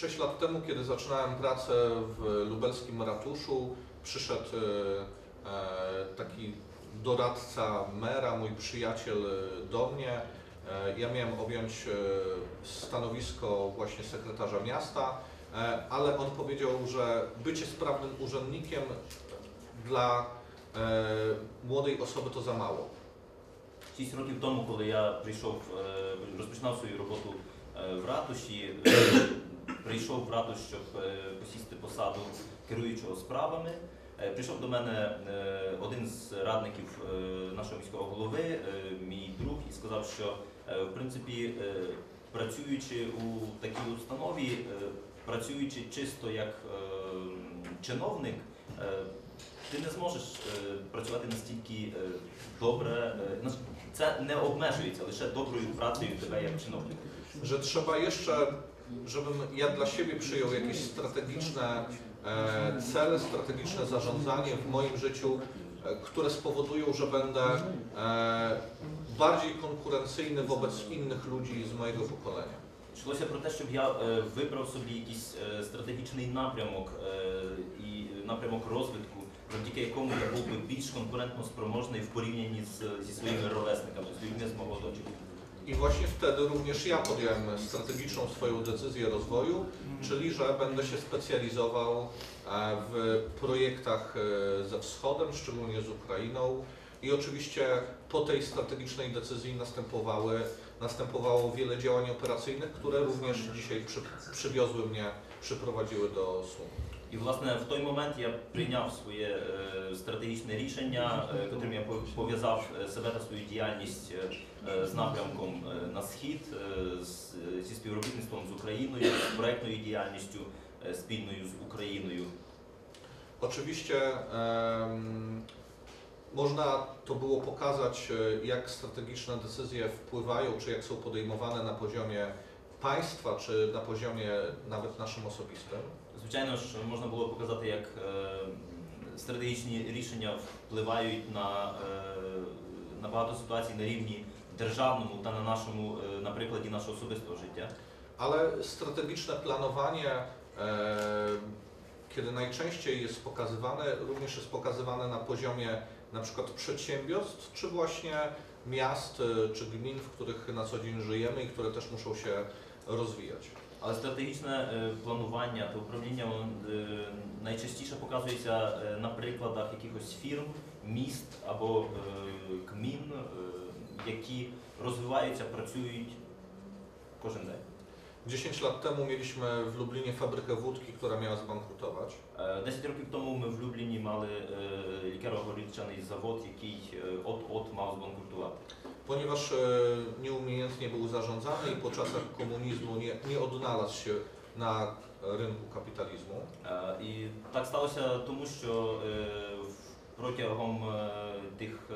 Sześć lat temu, kiedy zaczynałem pracę w lubelskim ratuszu, przyszedł e, e, taki doradca mera, mój przyjaciel e, do mnie. E, Ja miałem objąć e, stanowisko właśnie sekretarza miasta, e, ale on powiedział, że bycie sprawnym urzędnikiem dla e, młodej osoby to za mało. Шість років тому, коли я прийшов, е, розпочинав свою роботу е, в ратуші, е, прийшов в ратуш, щоб е, посісти посаду керуючого справами. Е, Прийшов до мене е, один з радників нашого міського голови, мій друг, і сказав, що в принципі, працюючи у такій установі, працюючи чисто як чиновник, ти не зможеш працювати настільки добре. Це не обмежується лише доброю працею тебе як чиновника. że trzeba jeszcze, żebym ja dla siebie przyjął jakieś strategiczne e, cele, strategiczne zarządzanie w moim życiu, e, które spowodują, że będę e, bardziej konkurencyjny wobec innych ludzi z mojego pokolenia. Йшлося про те, щоб я е, вибрав собі якийсь е, стратегічний напрямок е, і напрямок розвитку, завдяки якому я був би більш конкурентно спроможний в порівнянні з, зі своїми ровесниками, з людьми з мого оточення. I właśnie wtedy również ja podjąłem strategiczną swoją decyzję rozwoju, czyli że będę się specjalizował e, w projektach e, ze wschodem, szczególnie z Ukrainą. I oczywiście po tej strategicznej decyzji następowały, następowało wiele działań operacyjnych, które również dzisiaj przy, przywiozły mnie, przyprowadziły do Sumu. І власне в той момент я прийняв своє е, стратегічне рішення, е, котрим я пов- пов'язав е, себе та свою діяльність е, е, з напрямком е, на схід, е, з- зі співробітництвом з Україною, з проектною діяльністю е, спільною з Україною. Oczywiście em, można to było pokazać, e, jak strategiczne decyzje wpływają, czy jak są podejmowane na poziomie państwa, czy na poziomie nawet naszym osobistym. Звичайно ж, можна було показати, як е, стратегічні рішення впливають на, е, на багато ситуацій на рівні державному та на нашому, е, на прикладі нашого особистого життя. Ale strategiczne planowanie, e, kiedy najczęściej jest pokazywane, również jest pokazywane na poziomie na przykład przedsiębiorstw, czy właśnie miast, e, czy gmin, w których na co dzień żyjemy i które też muszą się rozwijać. Але стратегічне е, планування та управління е, найчастіше показується е, на прикладах якихось фірм, міст або кмін, які розвиваються, працюють кожен день. 10 lat temu mieliśmy w Lublinie fabrykę wódki, która miała zbankrutować. Е, 10 років тому ми в Любліні мали е, лікаро-горілчаний завод, який е, от-от мав збанкрутувати. Ponieważ e, nieumiejętnie był zarządzany i po czasach komunizmu nie, nie odnalazł się na rynku kapitalizmu, Е, І так сталося тому, що е, в- протягом е, тих е,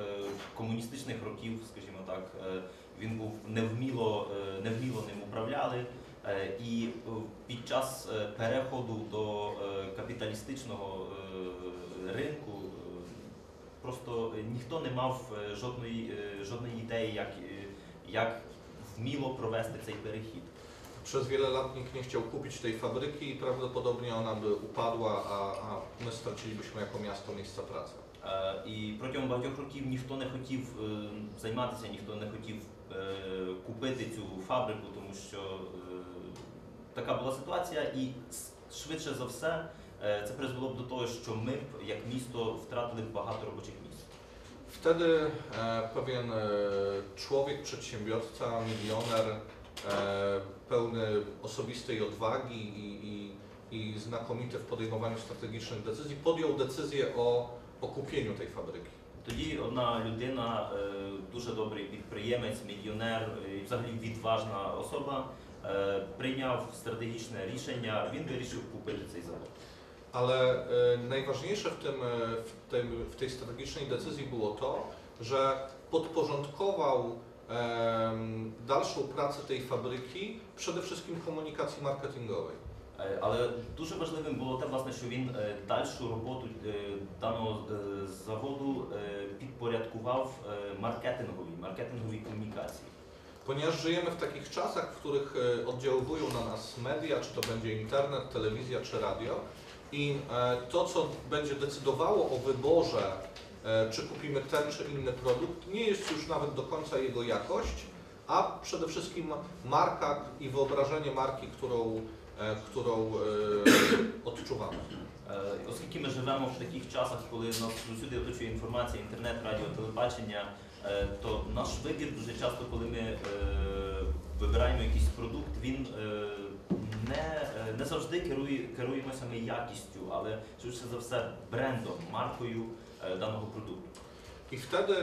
комуністичних років, скажімо так, е, він був невміло, е, невміло ним управляли. Е, І е, під час е, переходу до капіталістичного ринку просто ніхто не мав жодної, жодної ідеї, як, як вміло провести цей перехід. Przez wiele lat nikt nie chciał kupić tej fabryki i prawdopodobnie ona by upadła, a, a my stracilibyśmy jako miasto miejsca pracy. І протягом багатьох років ніхто не хотів займатися, ніхто не хотів купити цю фабрику, тому що така була ситуація, і с- швидше за все е, це призвело б до того, що ми б як місто втратили б багато робочих місць. Wtedy e, pewien e, człowiek, przedsiębiorca, milioner, e, pełny osobistej odwagi i, i, i znakomity w podejmowaniu strategicznych decyzji, podjął decyzję o, o kupieniu tej fabryki. Тоді одна людина, е, дуже добрий підприємець, мільйонер, е, і взагалі відважна особа, е, прийняв стратегічне рішення. Він вирішив купити цей завод. Ale e, najważniejsze w, tym, e, w, tym, w tej strategicznej decyzji było to, że podporządkował em, dalszą pracę tej fabryki przede wszystkim komunikacji marketingowej. Е, Але дуже важливим було те, власне, що він е, дальшу роботу е, даного е, заводу е, підпорядкував е, маркетинговій, маркетинговій комунікації. Ponieważ żyjemy w takich czasach, w których e, oddziaływują na nas media, czy to będzie internet, telewizja, czy radio, i e, to, co będzie decydowało o wyborze, e, czy kupimy ten czy inny produkt, nie jest już nawet do końca jego jakość, a przede wszystkim marka i wyobrażenie marki, którą, e, którą e, odczuwamy. Е, Оскільки ми живемо в таких часах, коли нас усюди оточує інформація, інтернет, радіо, телебачення, е, то наш вибір дуже часто, коли ми е, вибираємо якийсь продукт, він е, не, е, не завжди керує, керуємося ми якістю, але швидше за все брендом, маркою е, даного продукту. I wtedy,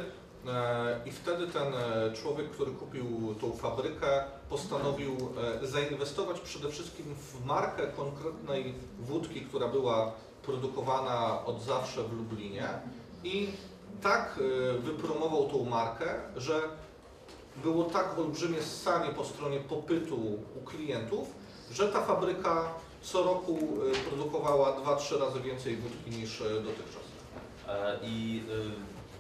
e, I wtedy ten e, człowiek, który kupił tą fabrykę, postanowił e, zainwestować przede wszystkim w markę konkretnej wódki, która była produkowana od zawsze w Lublinie i tak e, wypromował tą markę, że było tak olbrzymie ssanie po stronie popytu u klientów, że ta fabryka co roku e, produkowała 2-3 razy więcej wódki niż e, dotychczas. Е, І е,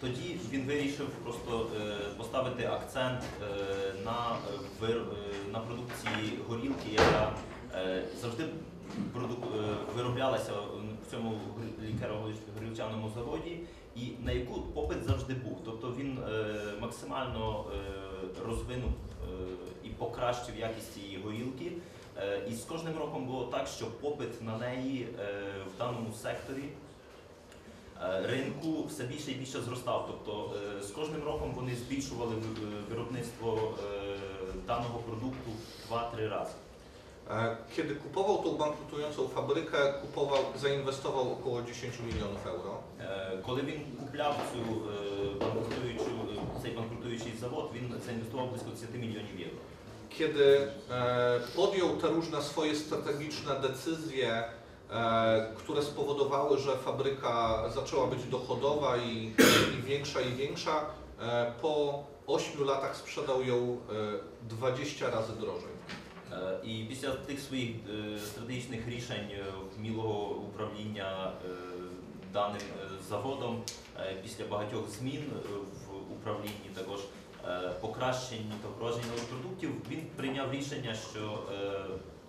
тоді він вирішив просто е, поставити акцент е, на, е, вир- е, на продукції горілки, яка е, завжди проду- е, вироблялася в цьому гор- лікаро-горілчаному заводі, і на яку попит завжди був. Тобто він е, максимально е, розвинув е, і покращив якість цієї горілки. Е, І з кожним роком було так, що попит на неї е, в даному секторі е, ринку все більше і більше зростав. Тобто е, з кожним роком вони збільшували виробництво е, даного продукту в 2-3 рази. E, Kiedy kupował tą bankrutującą fabrykę, kupował, zainwestował około 10 milionów euro. Е, Коли він купляв цю е, банкрутуючу, цей банкрутуючий завод, він заінвестував близько 10 мільйонів євро. Kiedy e, podjął te różne swoje strategiczne decyzje, e, które spowodowały, że fabryka zaczęła być dochodowa i, i większa i większa, e, po 8 latach sprzedał ją e, 20 razy drożej. Е, І після тих своїх е, стратегічних рішень е, вмілого управління даним заводом, після багатьох змін в управлінні, також покращень та впровадження продуктів, він прийняв рішення, що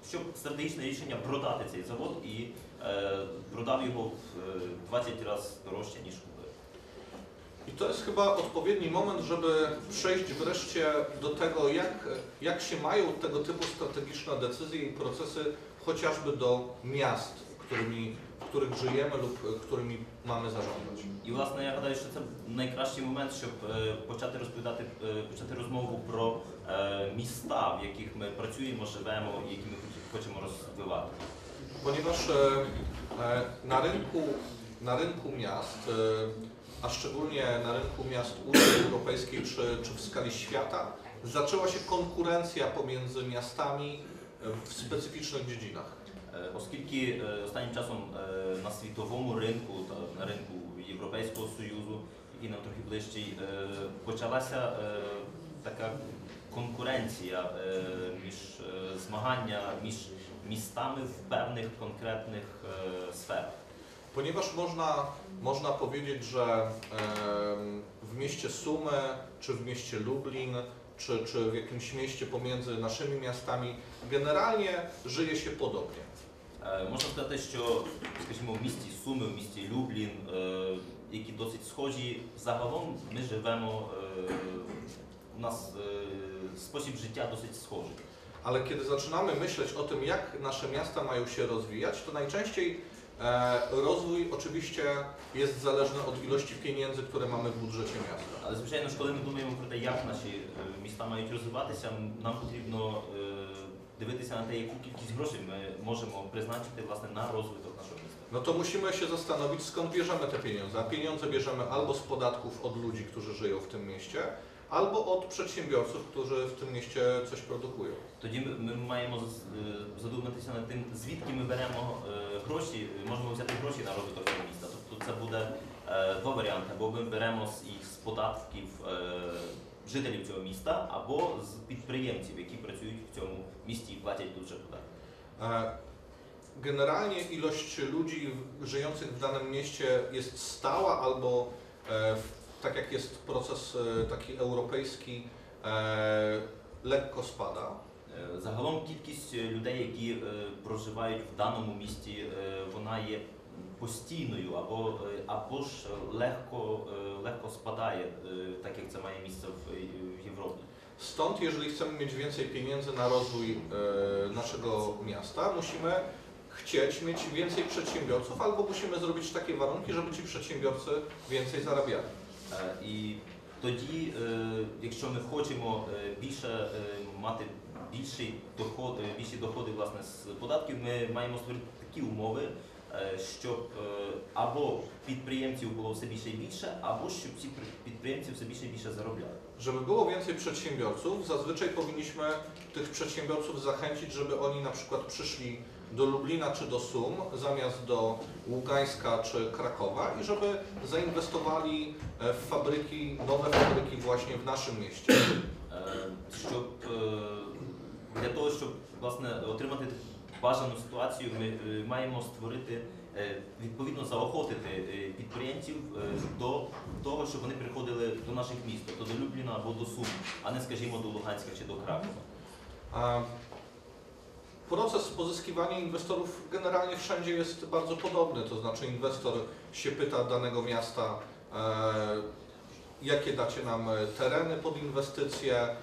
щоб стратегічне рішення продати цей завод і продав його в е, 20 разів дорожче, ніж купив. I to jest chyba odpowiedni moment, żeby przejść wreszcie do tego, jak, jak się mają tego typu strategiczne decyzje i procesy chociażby do miast, którymi, w których żyjemy lub którymi mamy zarządzać. І власне я гадаю, що це найкращий момент, щоб е, почати розповідати, е, почати розмову про е, міста, в яких ми працюємо, живемо і які ми хоч- хочемо розвивати. Ponieważ e, e, na rynku, na rynku miast, e, a szczególnie na rynku miast Unii Europejskiej czy, czy w skali świata, zaczęła się konkurencja pomiędzy miastami e, w specyficznych dziedzinach. Е, Оскільки е, останнім часом е, на світовому ринку та на ринку Європейського Союзу, який нам трохи ближчий, е, почалася е, така конкуренція е, між е, змагання між містами в певних конкретних е, сферах. Ponieważ można, można powiedzieć, że em, w mieście Sumy, czy w mieście Lublin, czy, czy w jakimś mieście pomiędzy naszymi miastami, generalnie żyje się podobnie. Е, Можна сказати, що скажімо, в місті Суми, в місті Люблін, е, які досить схожі, загалом ми живемо, е, у нас е, спосіб життя досить схожий. Ale kiedy zaczynamy myśleć o tym, jak nasze miasta mają się rozwijać, to najczęściej e, rozwój oczywiście jest zależny od ilości pieniędzy, które mamy w budżecie miasta. Але звичайно ж, коли ми думаємо про те, як наші е, міста мають розвиватися, нам потрібно е, дивитися на те, яку кількість грошей ми можемо призначити власне на розвиток нашого міста. No to musimy się zastanowić, skąd bierzemy te pieniądze. A pieniądze bierzemy albo z podatków od ludzi, którzy żyją w tym mieście, albo od przedsiębiorców, którzy w tym mieście coś produkują. Тоді ми, ми маємо з- е, задуматися над тим, звідки ми беремо е, гроші, можемо взяти гроші на розвиток цього міста. Тобто це буде е, два варіанти: або ми беремо з їх з податків е, жителів цього міста, або з підприємців, які працюють в цьому місті і платять тут же податки. E, Generalnie ilość ludzi w- żyjących w danym mieście jest stała, albo e, w- tak jak jest proces e, taki europejski, e, lekko spada. Е, Загалом кількість е, людей, які е, проживають в даному місті, е, вона є постійною або, е, або ж легко, е, легко спадає, е, так як це має місце в, е, в Європі. Stąd, jeżeli chcemy mieć więcej pieniędzy na rozwój e, naszego miasta, musimy chcieć mieć więcej przedsiębiorców, albo musimy zrobić takie warunki, żeby ci przedsiębiorcy więcej zarabiali. Е, І тоді, е, якщо ми хочемо е, більше е, мати більший доход, е, більші доходи власне з податків, ми маємо створити такі умови, е, щоб е, або підприємців було все більше і більше, або щоб ці при- підприємці все більше і більше заробляли. Żeby było więcej przedsiębiorców, zazwyczaj powinniśmy tych przedsiębiorców zachęcić, żeby oni na przykład przyszli do Lublina czy do Sum zamiast do Ługańska czy Krakowa i żeby zainwestowali e, w fabryki, nowe fabryki właśnie w naszym mieście. Щоб для того, щоб власне отримати бажану ситуацію, ми маємо створити відповідно заохотити підприємців до того, щоб вони приходили до наших міст, тобто до Любліна або до Сум, а не скажімо до Луганська чи до Кракова. Proces pozyskiwania inwestorów generalnie wszędzie jest bardzo podobny, to znaczy inwestor się pyta danego miasta, e, jakie dacie nam tereny pod inwestycje, e,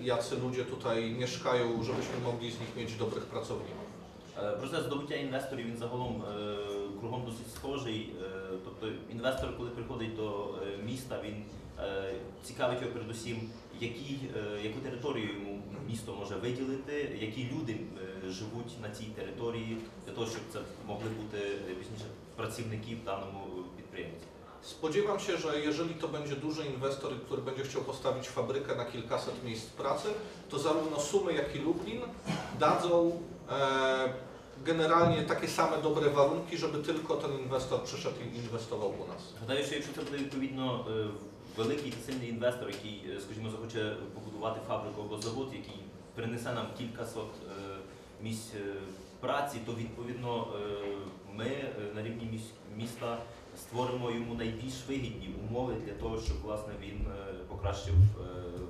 jacy ludzie tutaj mieszkają, żebyśmy mogli z nich mieć dobrych pracowników. Е, Процес здобуття інвесторів він загалом е, кругом досить схожий. Е, Тобто інвестор, коли приходить до міста, він цікавить його передусім, які, яку територію йому місто може виділити, які люди живуть на цій території, для того, щоб це могли бути пізніше працівники в даному підприємстві. Spodziewam się, że jeżeli to będzie duży inwestor, który będzie chciał postawić fabrykę na kilkaset miejsc pracy, to zarówno Sumy, jak i Lublin dadzą generalnie takie same dobre warunki, żeby tylko ten inwestor przyszedł i inwestował u nas. Гадаю, що якщо це буде відповідно е, великий та сильний інвестор, який, е, скажімо, захоче побудувати фабрику або завод, який принесе нам кількасот е, місць праці, то відповідно ми на рівні міс- міста створимо йому найбільш вигідні умови для того, щоб власне він покращив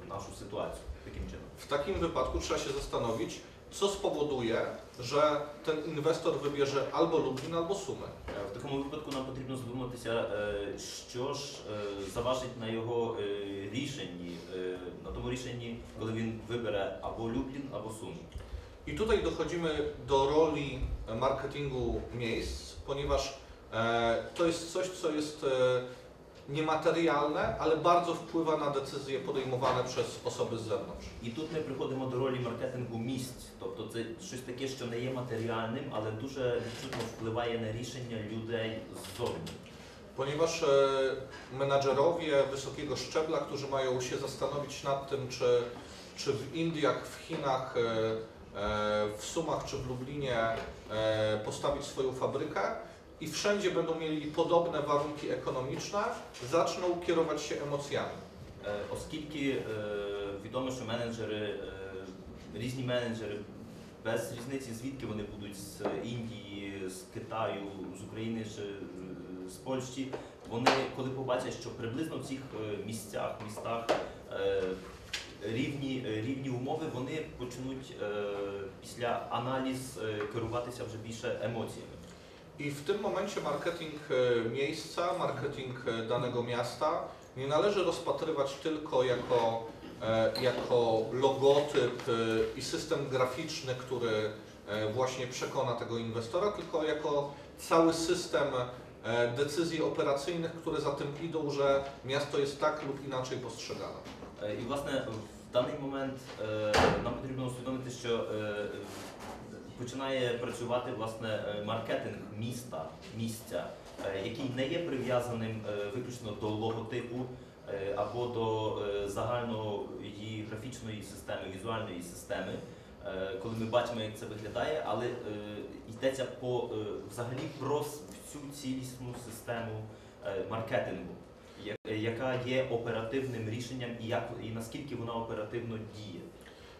нашу ситуацію таким чином. W takim wypadku trzeba się zastanowić, co spowoduje, że ten inwestor wybierze albo Lublin, albo Sumy. Е, В такому випадку нам потрібно задуматися, е, що ж е, заважить на його е, рішенні, е, на тому рішенні, коли він вибере або Люблін, або Сум. I tutaj dochodzimy do roli marketingu miejsc, ponieważ e, to jest coś, co jest e, niematerialne, ale bardzo wpływa na decyzje podejmowane przez osoby z zewnątrz. І тут ми приходимо до ролі маркетингу місць. Тобто це щось таке, що не є матеріальним, але дуже відчутно впливає на рішення людей ззовні. Ponieważ e, menadżerowie wysokiego szczebla, którzy mają się zastanowić nad tym, czy, czy w Indiach, w Chinach, e, e, w Sumach czy w Lublinie e, postawić swoją fabrykę i wszędzie będą mieli podobne warunki ekonomiczne, zaczną kierować się emocjami. Е, Оскільки е, відомо, що менеджери, е, різні менеджери без різниці, звідки вони будуть з Індії, з Китаю, з України чи е, з Польщі, вони коли побачать, що приблизно в цих е, місцях, містах е, рівні, е, рівні умови, вони почнуть е, після аналіз е, керуватися вже більше емоціями. I w tym momencie marketing e, miejsca, marketing e, danego miasta nie należy rozpatrywać tylko jako, e, jako logotyp e, i system graficzny, który e, właśnie przekona tego inwestora, tylko jako cały system e, decyzji operacyjnych, które za tym idą, że miasto jest tak lub inaczej postrzegane. Е, І власне в даний момент е, нам потрібно усвідомити, що е, починає працювати власне е, маркетинг міста, місця, е, який не є прив'язаним е, виключно до логотипу або до загальної графічної системи, візуальної системи. Коли ми бачимо, як це виглядає, але йдеться по взагалі про всю цілісну систему маркетингу яка є оперативним рішенням і як і наскільки вона оперативно діє.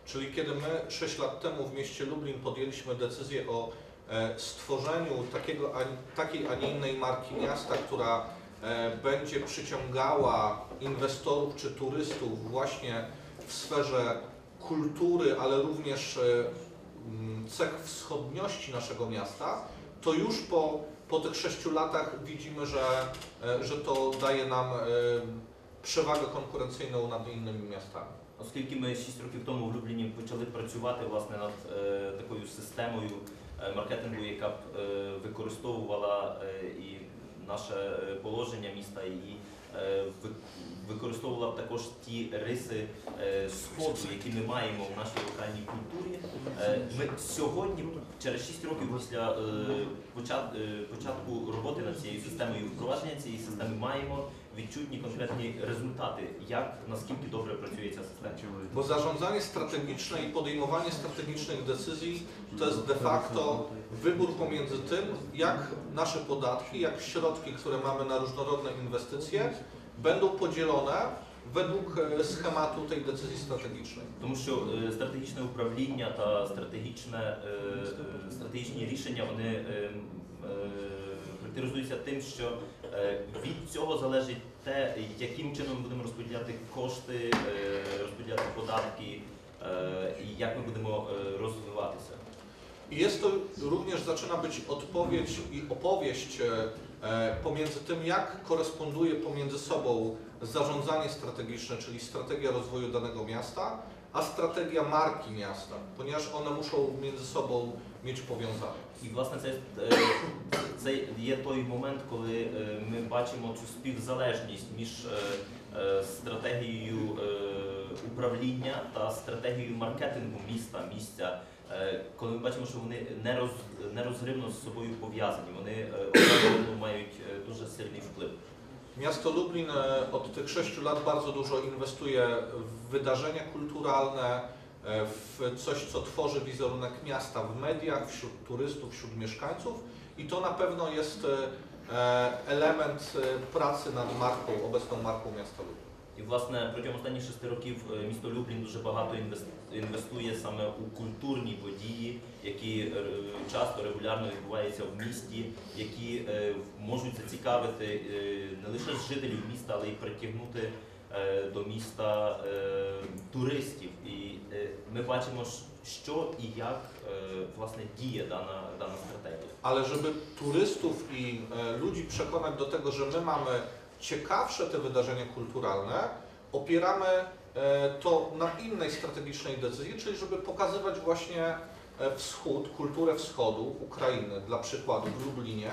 Czyli kiedy my 6 lat temu w mieście Lublin podjęliśmy decyzję o e, stworzeniu takiego, takiej, a nie innej marki miasta, która e, będzie przyciągała inwestorów czy turystów właśnie w sferze kultury, ale również e, cech wschodniości naszego miasta, to już po, po tych sześciu latach widzimy, że, że to daje nam przewagę konkurencyjną nad innymi miastami. Оскільки ми 6 років тому в Любліні почали працювати власне над е, такою системою е, маркетингу, яка б е, використовувала е, і наше е, положення міста, і е, використовувала б також ті риси е, сходу, які ми маємо в нашій локальній культурі. Е, Ми сьогодні, через 6 років після е, почат- початку роботи над цією системою, впровадження цієї системи, маємо відчутні конкретні результати, як наскільки добре працює ця система. Bo zarządzanie strategiczne i podejmowanie strategicznych decyzji to jest de facto wybór pomiędzy tym, jak nasze podatki, jak środki, które mamy na różnorodne inwestycje, będą podzielone według e, schematu tej decyzji strategicznej. Тому що е, стратегічне управління та стратегічне, е, е, стратегічні рішення вони е, е, характеризуються тим, що е, від цього залежить те, яким чином ми будемо розподіляти кошти, е, розподіляти податки е, і як ми будемо е, розвиватися. I jest to również zaczyna być odpowiedź i opowieść e, e, pomiędzy tym, jak koresponduje pomiędzy sobą zarządzanie strategiczne, czyli strategia rozwoju danego miasta, a strategia marki miasta, ponieważ one muszą między sobą mieć powiązanie. І власне це, е, це є той момент, коли е, ми бачимо цю співзалежність між е, е, стратегією е, управління та стратегією маркетингу міста, місця. Е, Коли ми бачимо, що вони не роз, нерозривно з собою пов'язані, вони е, одна на одну мають е, дуже сильний вплив. Miasto Lublin e, od tych sześciu lat bardzo dużo inwestuje w wydarzenia kulturalne, e, w coś, co tworzy wizerunek miasta w mediach, wśród turystów, wśród mieszkańców i to na pewno jest e, e, element e, pracy nad marką, obecną marką miasta Lublin. І власне протягом останніх шести років е, місто Люблін дуже багато інвес- інвестує саме у культурні події, які е, часто регулярно відбуваються в місті, які е, можуть зацікавити не лише жителів міста, але й притягнути до міста туристів. І ми бачимо, що і як власне діє дана, дана стратегія. Ale żeby turystów e, ludzi przekonać do tego, że my mamy ciekawsze te wydarzenia kulturalne, opieramy e, to na innej strategicznej decyzji, czyli żeby pokazywać właśnie e, wschód, kulturę wschodu, Ukrainy, dla przykładu w Lublinie,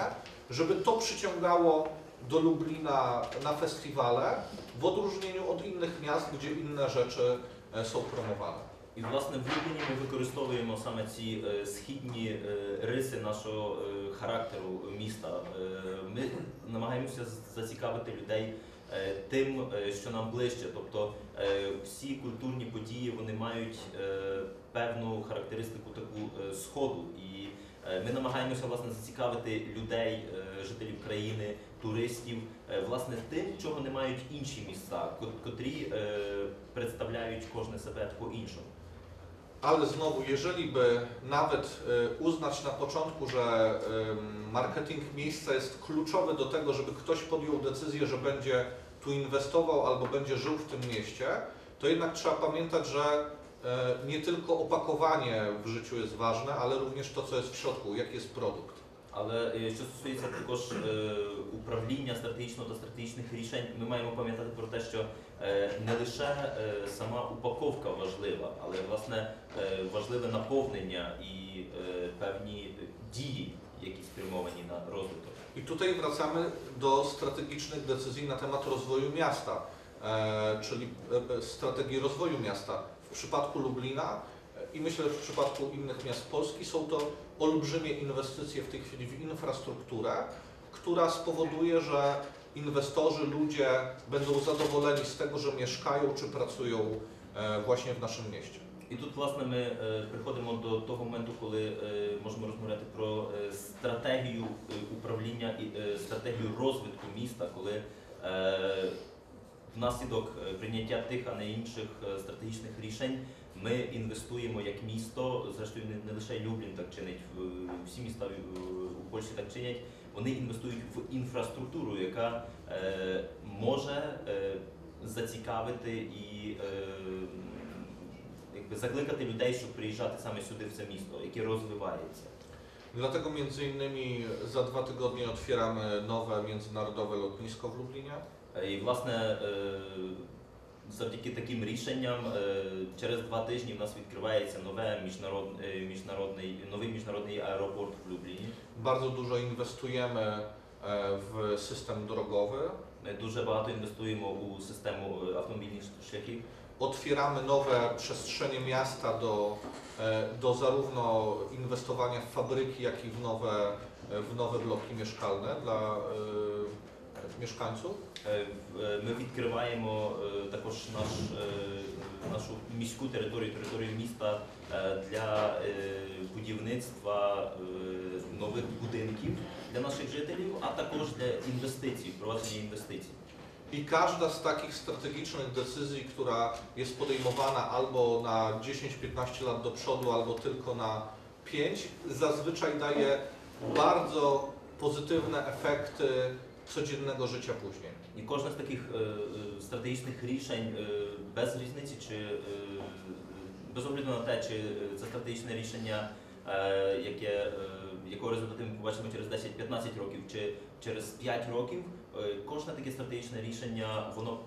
żeby to przyciągało do Lublina na festiwale, w odróżnieniu od innych miast, gdzie inne rzeczy e, są promowane. І власне в Любліні ми використовуємо саме ці е, східні е, риси нашого е, характеру міста. Ми намагаємося зацікавити людей тим, що нам ближче. Тобто всі культурні події вони мають певну характеристику таку сходу. І ми намагаємося власне зацікавити людей, жителів країни, туристів, власне тим, чого не мають інші міста, ко- котрі представляють кожне себе по-іншому. Ale znowu, jeżeli by nawet e, uznać na początku, że em, marketing miejsca jest kluczowy do tego, żeby ktoś podjął decyzję, że będzie tu inwestował albo będzie żył w tym mieście, to jednak trzeba pamiętać, że e, nie tylko opakowanie w życiu jest ważne, ale również to, co jest w środku, jaki jest produkt. Але е, що стосується також е, управління стратегічного та стратегічних рішень, ми маємо пам'ятати про те, що е, не лише сама упаковка важлива, але власне важливе наповнення і певні дії, які спрямовані на розвиток. I tutaj wracamy do strategicznych decyzji na temat rozwoju miasta, czyli strategii rozwoju miasta. W przypadku Lublina i myślę, że w przypadku innych miast Polski są to olbrzymie inwestycje w tej chwili w infrastrukturę, która spowoduje, że inwestorzy, ludzie będą zadowoleni z tego, że mieszkają czy pracują e, właśnie w naszym mieście. І тут, власне, ми е, приходимо до того моменту, коли е, можемо розмовляти про е, стратегію е, управління і е, стратегію розвитку міста, коли е, внаслідок е, прийняття тих, а не інших е, стратегічних рішень Ми інвестуємо як місто, зрештою не, лише Люблін так чинить, всі міста у Польщі так чинять. Вони інвестують в інфраструктуру, яка е, може е, зацікавити і е, якби закликати людей, щоб приїжджати саме сюди в це місто, яке розвивається. Dlatego między innymi za dwa tygodnie otwieramy nowe międzynarodowe lotnisko w Lublinie. Е, І власне е, завдяки таким рішенням е, через два тижні в нас відкривається нове міжнарод, е, міжнародний, новий міжнародний аеропорт в Любліні. Bardzo dużo inwestujemy e, w system drogowy. Ми дуже багато інвестуємо у систему е, автомобільних шляхів. Otwieramy nowe przestrzenie miasta do, e, do zarówno inwestowania w fabryki, jak i w nowe, e, w nowe bloki mieszkalne dla e, mieszkańców. Е, в- е, Ми відкриваємо е, також наш, е, нашу міську територію, територію міста е, для е, будівництва е, нових будинків для наших жителів, а також для інвестицій, впровадження інвестицій. I każda z takich strategicznych decyzji, która jest podejmowana albo na 10-15 lat do przodu, albo tylko na 5, zazwyczaj daje bardzo pozytywne efekty codziennego życia później. І кожне з таких е, е, стратегічних рішень е, без різниці, чи е, без огляду на те, чи це стратегічне рішення, е, яке, е, якого результати ми побачимо через 10-15 років, чи через 5 років, е, кожне таке стратегічне рішення воно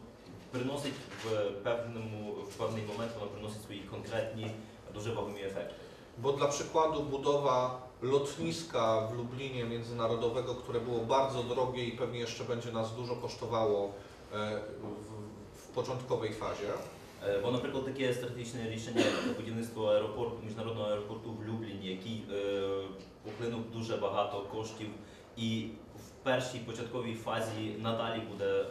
приносить в певному в певний момент, воно приносить свої конкретні дуже вагомі ефекти. Bo dla przykładu budowa lotniska w Lublinie międzynarodowego, które było bardzo drogie i pewnie jeszcze będzie nas dużo kosztowało e, w, w początkowej fazie, Е, Бо, наприклад, таке стратегічне рішення як будівництво аеропорту, міжнародного аеропорту в Любліні, який е, поклинув дуже багато коштів, і в першій початковій фазі надалі буде е,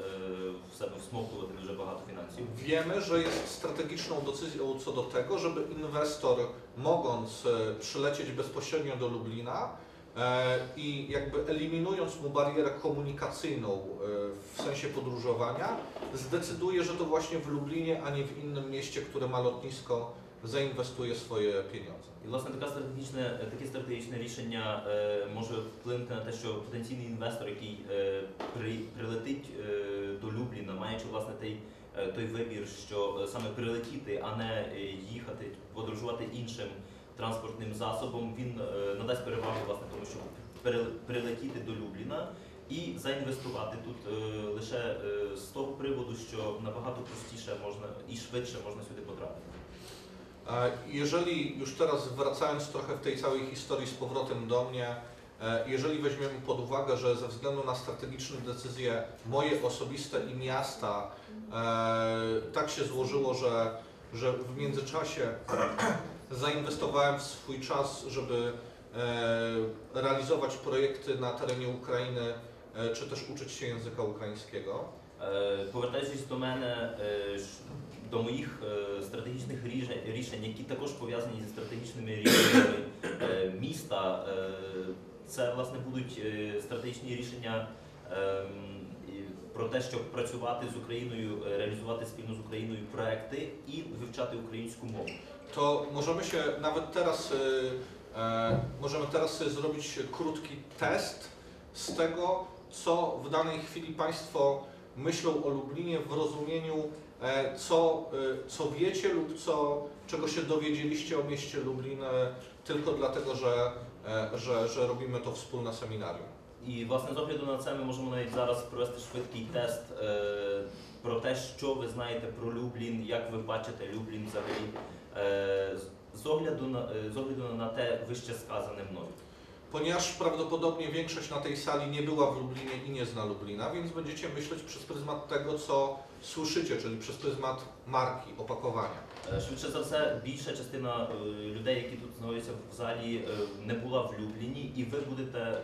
в себе всмоктувати дуже багато фінансів. Wiemy, że jest strategiczną decyzją co do tego, żeby inwestor mogąc e, przylecieć bezpośrednio do Lublina e, i jakby eliminując mu barierę komunikacyjną e, w sensie podróżowania, zdecyduje, że to właśnie w Lublinie, a nie w innym mieście, które ma lotnisko, zainwestuje swoje pieniądze. І власне така стратегічне, таке стратегічне рішення е, може вплинути на те, що потенційний інвестор, який е, при, прилетить е, до Любліна, маючи власне той, е, той вибір, що е, саме прилетіти, а не е, їхати, подорожувати іншим транспортним засобом, він е, надасть перевагу власне тому, щоб пере- прилетіти до Любліна. І заінвестувати тут е, лише е, з того приводу, що набагато простіше можна і швидше можна сюди потрапити. E, Jeżeli już teraz wracając trochę w tej całej historii z powrotem do mnie, e, jeżeli weźmiemy pod uwagę, że ze względu na strategiczne decyzje moje osobiste i miasta, e, tak się złożyło, że, że w międzyczasie zainwestowałem w swój czas, żeby e, realizować projekty na terenie Ukrainy, e, czy też uczyć się języka ukraińskiego. Е, Повертаючись до мене, е, ш- до моїх е, стратегічних рішень, які також пов'язані зі стратегічними рішеннями е, міста, е, це власне будуть стратегічні рішення ем, про те, щоб працювати з Україною, реалізувати спільно з Україною проекти і вивчати українську мову. to możemy się nawet teraz, możemy teraz zrobić krótki test z tego, co w danej chwili Państwo myślą o Lublinie w rozumieniu, co, y, co wiecie lub co, czego się dowiedzieliście o mieście Lublin e, tylko dlatego, że, e, że, że robimy to wspólne seminarium. І власне з огляду на це ми можемо навіть зараз провести швидкий тест е, про те, що ви знаєте про Люблін, як ви бачите Люблін взагалі. Е, з- з огляду на е, з огляду на те вище сказане мною. Ponieważ prawdopodobnie większość na tej sali nie była w Lublinie i nie zna Lublina, więc będziecie myśleć przez pryzmat tego, co słyszycie, czyli przez pryzmat marki, opakowania. Е, Швидше за все, більша частина е, людей, які тут знаходяться в залі, е, не була в Любліні, і ви будете е,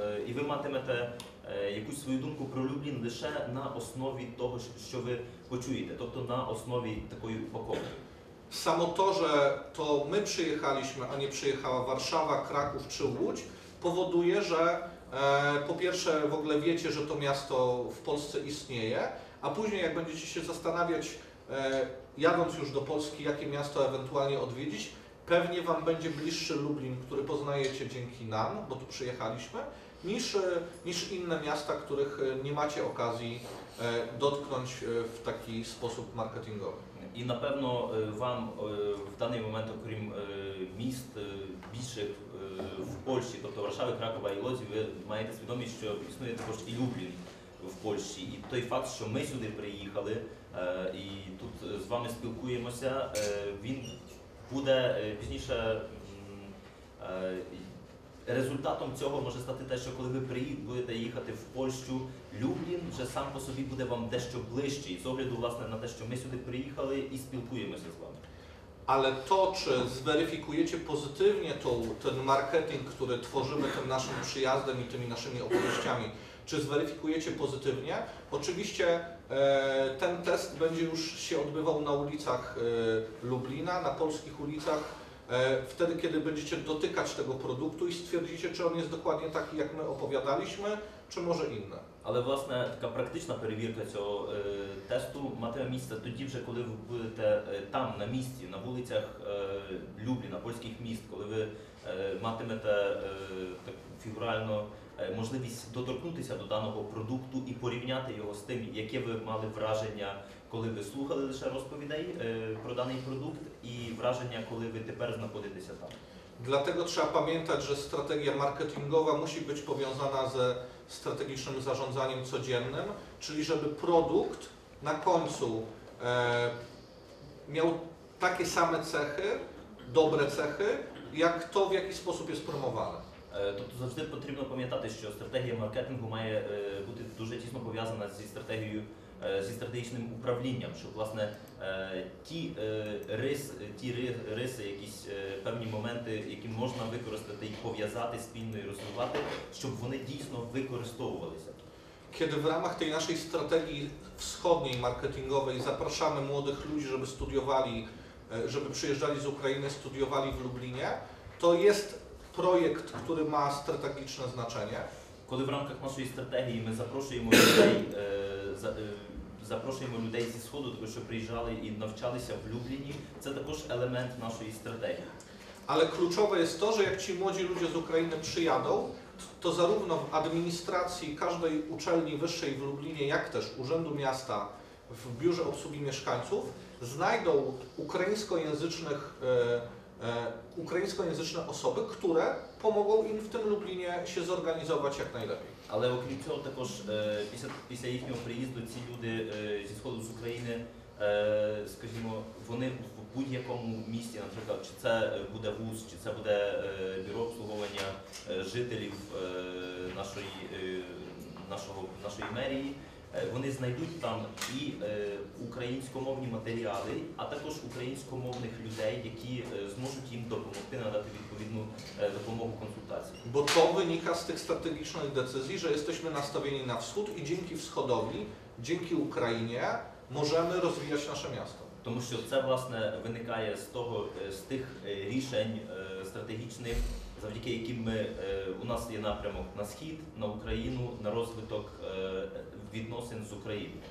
е, і ви матимете е, якусь свою думку про Люблін лише на основі того, що ви почуєте, тобто на основі такої упаковки. Samo to, że to my przyjechaliśmy, a nie przyjechała Warszawa, Kraków czy Łódź, powoduje, że e, po pierwsze w ogóle wiecie, że to miasto w Polsce istnieje, a później jak będziecie się zastanawiać, e, jadąc już do Polski, jakie miasto ewentualnie odwiedzić, pewnie Wam będzie bliższy Lublin, który poznajecie dzięki nam, bo tu przyjechaliśmy, niż, e, niż inne miasta, których nie macie okazji dotknąć w taki sposób marketingowy. І напевно е, вам е, в даний момент, окрім е, міст більших в Польщі, тобто Варшави, Кракова і Лодзі, ви маєте свідомість, що існує також і Люблін в Польщі. І той факт, що ми сюди приїхали і тут з вами спілкуємося, він буде пізніше. Результатом цього може стати те, що коли ви приїд- будете їхати в Польщу, Люблін вже сам по собі буде вам дещо ближчий, з огляду власне на те, що ми сюди приїхали і спілкуємося з вами. Ale to, czy zweryfikujecie pozytywnie tą, ten marketing, który tworzymy tym naszym przyjazdem i tymi naszymi opowieściami, czy zweryfikujecie pozytywnie? Oczywiście e, ten test będzie już się odbywał na ulicach e, Lublina, na polskich ulicach, e, wtedy, kiedy będziecie dotykać tego produktu i stwierdzicie, czy on jest dokładnie taki, jak my opowiadaliśmy, czy może inny. Але власне така практична перевірка цього е, тесту матиме місце тоді, вже коли ви будете е, там на місці, на вулицях е, Любліна, польських міст, коли ви е, матимете е, так фігурально е, можливість доторкнутися до даного продукту і порівняти його з тим, яке ви мали враження, коли ви слухали лише розповідей е, про даний продукт, і враження, коли ви тепер знаходитеся там. Dlatego trzeba pamiętać, że strategia marketingowa musi być powiązana ze strategicznym zarządzaniem codziennym, czyli żeby produkt na końcu e, miał takie same cechy, dobre cechy, jak to, w jaki sposób jest promowany. Е, Тобто завжди потрібно пам'ятати, що стратегія маркетингу має е, бути дуже тісно пов'язана зі стратегією, е, зі стратегічним управлінням, щоб власне е, ті е, рис, ті ри- риси, якісь е, певні моменти, які можна використати і пов'язати спільно і розвивати, щоб вони дійсно використовувалися. Kiedy w ramach tej naszej strategii wschodniej marketingowej zapraszamy młodych ludzi, żeby studiowali, e, żeby przyjeżdżali z Ukrainy, studiowali w Lublinie, to jest projekt, który ma strategiczne znaczenie. Коли в рамках нашої стратегії ми запрошуємо людей, е, за- е, запрошуємо людей зі сходу, тому що приїжджали і навчалися в Любліні, це також елемент нашої стратегії. Ale kluczowe jest to, że jak ci młodzi ludzie z Ukrainy przyjadą, to zarówno w administracji każdej uczelni wyższej w Lublinie, jak też Urzędu Miasta w Biurze Obsługi Mieszkańców znajdą ukraińskojęzycznych, e, e, ukraińskojęzyczne osoby, które pomogą im w tym Lublinie się zorganizować jak najlepiej. Але окрім цього, також е, після, після їхнього приїзду ці люди е, зі сходу з України, скажімо, вони в будь-якому місті, наприклад, чи це буде вуз, чи це буде е, бюро обслуговування е, жителів е, нашої, е, нашого, нашої мерії. Е, Вони знайдуть там і е, українськомовні матеріали, а також українськомовних людей, які е, зможуть їм допомогти надати відповідну допомогу консультації. Bo to wynika z tych strategicznych decyzji, że jesteśmy nastawieni na wschód i dzięki wschodowi, dzięki Ukrainie możemy rozwijać nasze miasto. Тому що це власне виникає з того з тих рішень стратегічних, завдяки яким ми у нас є напрямок на схід, на Україну, на розвиток відносин з Україною.